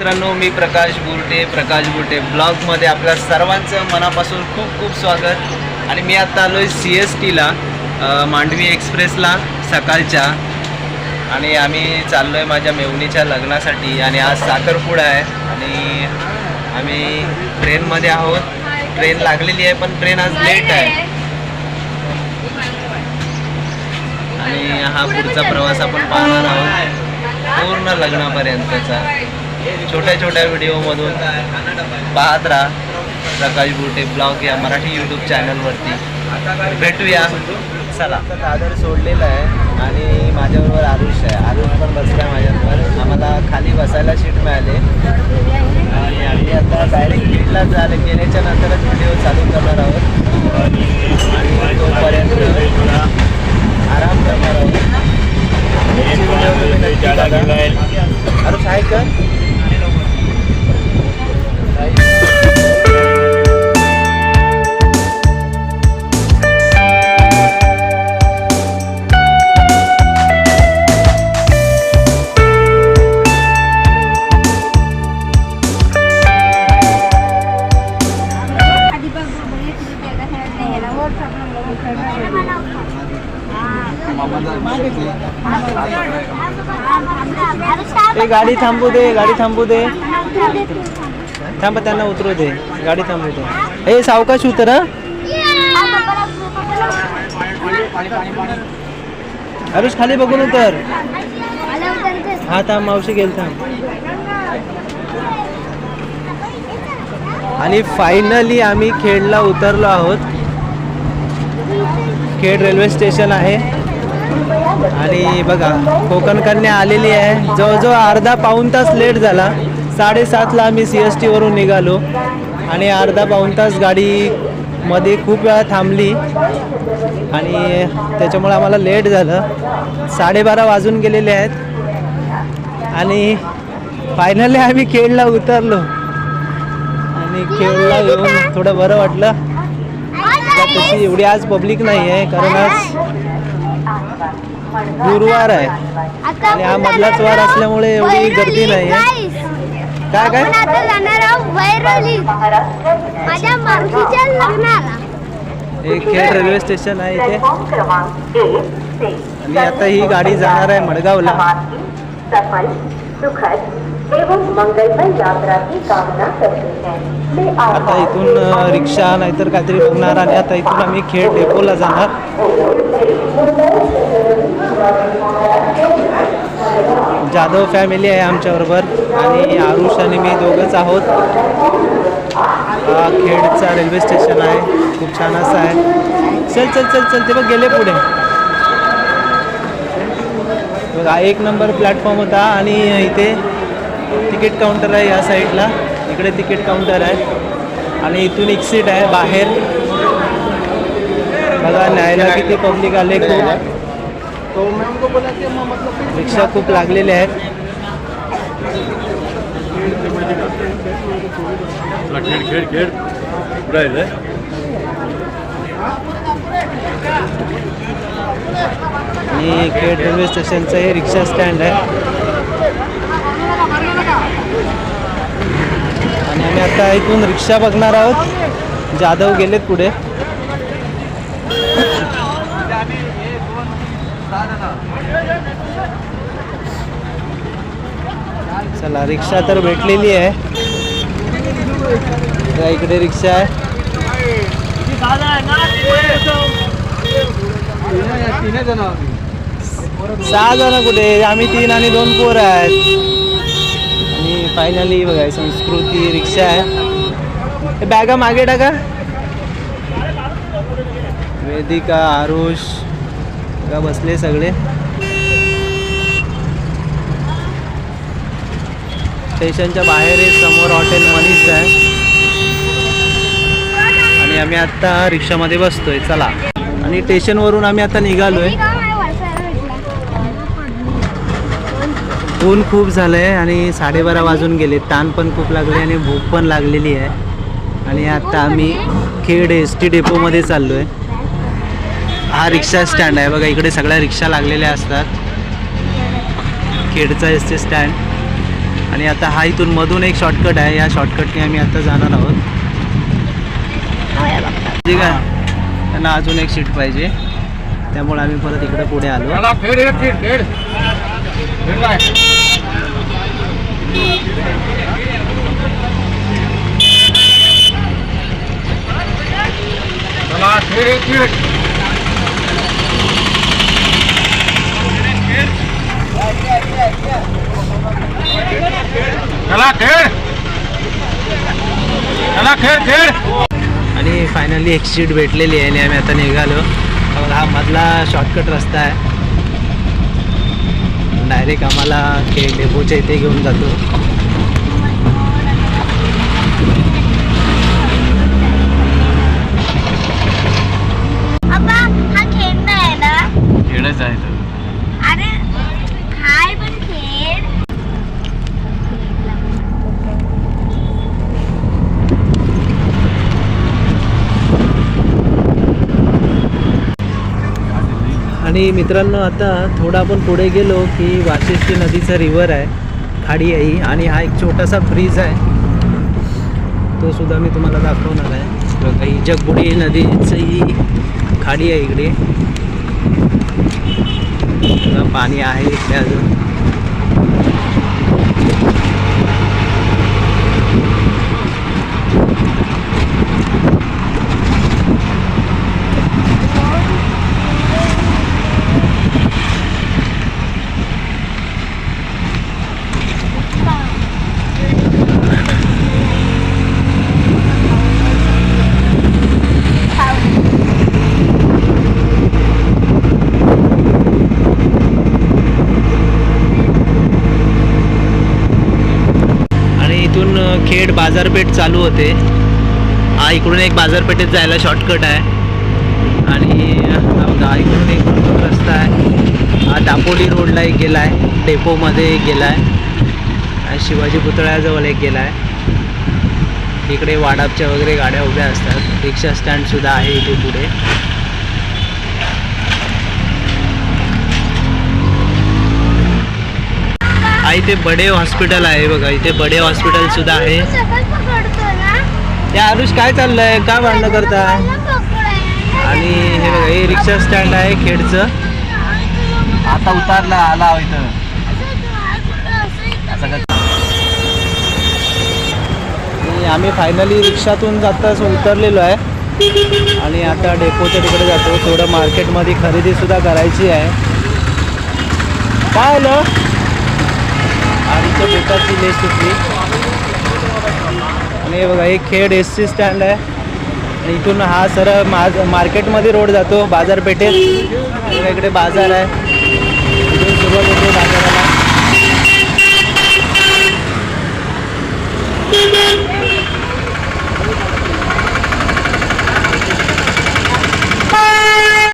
मित्रांनो मी प्रकाश बुरटे प्रकाश बुरटे ब्लॉगमध्ये आपल्या सर्वांचं मनापासून खूप खूप स्वागत. आणि मी आता आलो आहे सी एस टीला मांडवी एक्सप्रेसला सकाळच्या. आणि आम्ही चाललो आहे माझ्या मेवणीच्या लग्नासाठी. आणि आज साखरपुडा आहे. आणि आम्ही ट्रेनमध्ये आहोत. ट्रेन लागलेली आहे पण ट्रेन आज लेट आहे. आणि हा पुढचा प्रवास आपण पाहणार आहोत. पूर्ण लग्नापर्यंतचा. छोट्या छोट्या व्हिडिओमधून पाहत राहा प्रकाश बुटे ब्लॉग या मराठी यूट्यूब चॅनलवरती भेटूया चला दादर सोडलेलं आहे आणि माझ्याबरोबर आरुष आहे आरुष पण बसला आहे माझ्याबरोबर आम्हाला खाली बसायला सीट मिळाले आणि आम्ही आता डायरेक्ट बीडला झाले गेल्याच्या नंतरच व्हिडिओ चालू करणार आहोत आणि तोपर्यंत आराम करणार आहोत. आरुष आहे का ए गाडी थांबू दे गाडी थांबू दे. थांब त्यांना उतरू दे. गाडी थांबू दे. ए सावकाश उतर अरुष खाली बघून उतर. हा थांब मावशी गेल थांब. आणि फायनली आम्ही खेडला उतरलो आहोत. खेड रेल्वे स्टेशन आहे. आणि बघा कोकण कन्या आलेली आहे. जवळजवळ अर्धा पाऊण तास लेट झाला. साडेसातला आम्ही सी एस टीवरून निघालो. आणि अर्धा पाऊण तास गाडी मध्ये खूप वेळा थांबली. आणि त्याच्यामुळे आम्हाला लेट झालं. साडेबारा वाजून गेलेले आहेत. आणि फायनली आम्ही खेळला उतरलो. आणि खेळला येऊन थोडं बरं वाटलं. तशी एवढी आज पब्लिक नाही आहे कारण आज गुरुवार आहे. आणि हा मधलाच वार असल्यामुळे एवढी गर्दी नाही आहे काय काय? खेड रेल्वे स्टेशन आहे इथे. आणि आता ही गाडी जाणार आहे मडगावला. आता इथून रिक्षा नाहीतर काहीतरी बघणार आणि आता इथून आम्ही खेड डेपोला जाणार. जाधव फॅमिली आहे आमच्याबरोबर आणि आरुष आणि मी दोघंच आहोत. हा खेडचा रेल्वे स्टेशन आहे. खूप छान असं आहे. चल चल चल चल ते बघ गेले पुढे. बघा एक नंबर प्लॅटफॉर्म होता आणि इथे तिकीट काउंटर आहे या साईडला इकडे तिकीट काउंटर आहे. आणि इथून एक सीट आहे बाहेर. बघा न्यायला किती पब्लिक आले खूप. रिक्षा खूप लागलेल्या आहेत खेळ खेळ खेळ. राहिलंय आणि खेड रेल्वे स्टेशनचं हे रिक्षा स्टँड आहे. आणि आम्ही आता इथून रिक्षा बघणार आहोत. जाधव गेलेत पुढे. चला रिक्षा तर भेटलेली आहे. त्या इकडे रिक्षा आहे. सहा जण कुठे? आम्ही तीन आणि दोन पोर आहेत. आणि फायनली बघा संस्कृती रिक्षा आहे. बॅगा मागे टाका. वेदिका आरुष. का बसले सगळे. स्टेशनच्या बाहेर एक समोर हॉटेल मनीष आहे. आणि आम्ही आत्ता रिक्षामध्ये बसतोय चला. आणि स्टेशनवरून आम्ही आता निघालोय. ऊन खूप झालं आहे आणि साडेबारा वाजून गेले. ताण पण खूप लागले आणि भूक पण लागलेली आहे. आणि आता आम्ही खेड एस टी डेपोमध्ये चाललो आहे हा रिक्षा स्टँड आहे. बघा इकडे सगळ्या रिक्षा लागलेल्या असतात. खेडचा एस टी स्टँड. आणि आता हा इथून मधून एक शॉर्टकट आहे. या शॉर्टकटने आम्ही आता जाणार आहोत. ठीक आहे. त्यांना अजून एक सीट पाहिजे. त्यामुळे आम्ही परत इकडे पुढे आलो. चला खेळ खेळ खेळ. चला खेळ चला खेळ. खेळ आणि फायनली एक सीट भेटलेली आहे आणि आम्ही आता निघालो. हा मधला शॉर्टकट रस्ता आहे. डायरेक्ट आम्हाला खेळ डेपोच्या इथे घेऊन जातो अबा हा खेळ आहे ना खेळच आहे तो. अरे हाय पण खेळ आणि मित्रांनो आता थोडा आपण पुढे गेलो की वाशिष्ठी नदीचा रिव्हर आहे खाडी आहे ही आणि हा एक छोटासा ब्रिज आहे. तो सुद्धा मी तुम्हाला दाखवणार आहे. बघा ही जगबुडी नदीची ही खाडी आहे इकडे. पाणी आहे इकडे अजून आणि इथून अ, खेड बाजारपेठ चालू होते. हा इकडून एक बाजारपेठेत जायला शॉर्टकट आहे. आणि हा इकडून एक रस्ता आहे. हा दापोली रोडला एक गेला आहे. डेपोमध्ये एक गेला आहे. शिवाजी पुतळ्याजवळ एक गेला आहे. इकडे वाडापच्या वगैरे गाड्या उभ्या असतात. रिक्षा स्टँडसुद्धा आहे इथे पुढे. हा इथे बडे हॉस्पिटल आहे बघा इथे बडे हॉस्पिटल सुद्धा आहे. त्या आरुष काय चाललंय? काय भांडणं पकडायला. आणि हे बघा हे रिक्षा स्टँड आहे खेडचं. आता उतारला आला इथं. का आम्ही फायनली रिक्षातून जाताच उतरलेलो आहे. आणि आता डेपोच्या तिकडे जातो. थोडं मार्केटमध्ये खरेदी सुद्धा करायची आहे. काय आलं? त्यांच्या पोटाची लेस सुटली आणि बघा हे खेड एस सी स्टँड आहे इथून हा सर माज मार्केटमध्ये रोड जातो बाजारपेठेत. इकडे बाजार आहे. सुरुवात